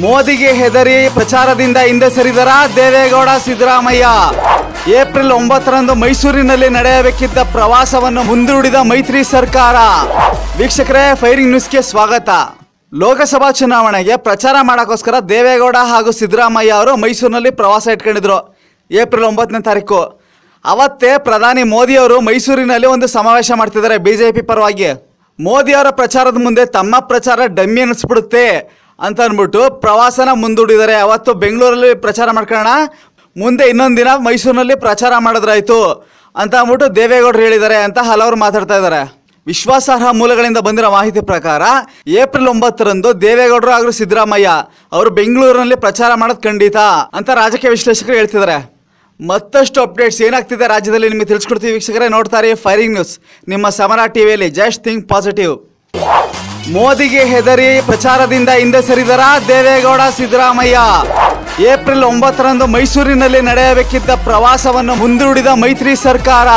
ಮೋದಿಗೆ ಹೆದರಿ ಪ್ರಚಾರದಿಂದ ಹಿಂದೆ ಸರಿದರ? ದೇವೇಗೌಡ, ಸಿದ್ದರಾಮಯ್ಯ. ಏಪ್ರಿಲ್ ಒಂಬತ್ತರಂದು ಮೈಸೂರಿನಲ್ಲಿ ನಡೆಯಬೇಕಿದ್ದ ಪ್ರವಾಸವನ್ನು ಮುಂದೂಡಿದ ಮೈತ್ರಿ ಸರ್ಕಾರ. ವೀಕ್ಷಕರೇ, ಫೈರಿಂಗ್ ನ್ಯೂಸ್ಗೆ ಸ್ವಾಗತ. ಲೋಕಸಭಾ ಚುನಾವಣೆಗೆ ಪ್ರಚಾರ ಮಾಡೋಕ್ಕೋಸ್ಕರ ದೇವೇಗೌಡ ಹಾಗೂ ಸಿದ್ದರಾಮಯ್ಯ ಅವರು ಮೈಸೂರಿನಲ್ಲಿ ಪ್ರವಾಸ ಇಟ್ಕೊಂಡಿದ್ರು. ಏಪ್ರಿಲ್ ಒಂಬತ್ತನೇ ತಾರೀಕು. ಅವತ್ತೇ ಪ್ರಧಾನಿ ಮೋದಿ ಅವರು ಮೈಸೂರಿನಲ್ಲಿ ಒಂದು ಸಮಾವೇಶ ಮಾಡ್ತಿದ್ದಾರೆ ಬಿಜೆಪಿ ಪರವಾಗಿ. ಮೋದಿ ಅವರ ಪ್ರಚಾರದ ಮುಂದೆ ತಮ್ಮ ಪ್ರಚಾರ ಡಮ್ಮಿ ಅನಿಸ್ಬಿಡುತ್ತೆ ಅಂತ ಅಂದ್ಬಿಟ್ಟು ಪ್ರವಾಸನ ಮುಂದೂಡಿದ್ದಾರೆ ಅವತ್ತು ಬೆಂಗಳೂರಲ್ಲಿ ಪ್ರಚಾರ ಮಾಡ್ಕೊಳ್ಳೋಣ. ಮುಂದೆ ಇನ್ನೊಂದು ದಿನ ಮೈಸೂರಿನಲ್ಲಿ ಪ್ರಚಾರ ಮಾಡಿದ್ರಾಯ್ತು ಅಂತ ಅಂದ್ಬಿಟ್ಟು ದೇವೇಗೌಡರು ಹೇಳಿದ್ದಾರೆ ಅಂತ ಹಲವರು ಮಾತಾಡ್ತಾ ಇದ್ದಾರೆ. ವಿಶ್ವಾಸಾರ್ಹ ಮೂಲಗಳಿಂದ ಬಂದಿರೋ ಮಾಹಿತಿ ಪ್ರಕಾರ ಏಪ್ರಿಲ್ ಒಂಬತ್ತರಂದು ದೇವೇಗೌಡರು ಹಾಗೂ ಸಿದ್ದರಾಮಯ್ಯ ಅವರು ಬೆಂಗಳೂರಿನಲ್ಲಿ ಪ್ರಚಾರ ಮಾಡೋದು ಖಂಡಿತ ಅಂತ ರಾಜಕೀಯ ವಿಶ್ಲೇಷಕರು ಹೇಳ್ತಿದ್ದಾರೆ. ಮತ್ತಷ್ಟು ಅಪ್ಡೇಟ್ಸ್ ಏನಾಗ್ತಿದೆ ರಾಜ್ಯದಲ್ಲಿ ನಿಮಗೆ ತಿಳಿಸ್ಕೊಡ್ತೀವಿ ವೀಕ್ಷಕರೇ ನೋಡ್ತಾರೆ ಫೈರಿಂಗ್ ನ್ಯೂಸ್ ನಿಮ್ಮ ಸಮರ ಟಿವಿಯಲ್ಲಿ ಜಸ್ಟ್ ಥಿಂಕ್ ಪಾಸಿಟಿವ್. ಮೋದಿಗೆ ಹೆದರಿ ಪ್ರಚಾರದಿಂದ ಹಿಂದೆ ಸರಿದರ? ದೇವೇಗೌಡ, ಸಿದ್ದರಾಮಯ್ಯ. ಏಪ್ರಿಲ್ ಒಂಬತ್ತರಂದು ಮೈಸೂರಿನಲ್ಲಿ ನಡೆಯಬೇಕಿದ್ದ ಪ್ರವಾಸವನ್ನು ಮುಂದೂಡಿದ ಮೈತ್ರಿ ಸರ್ಕಾರ.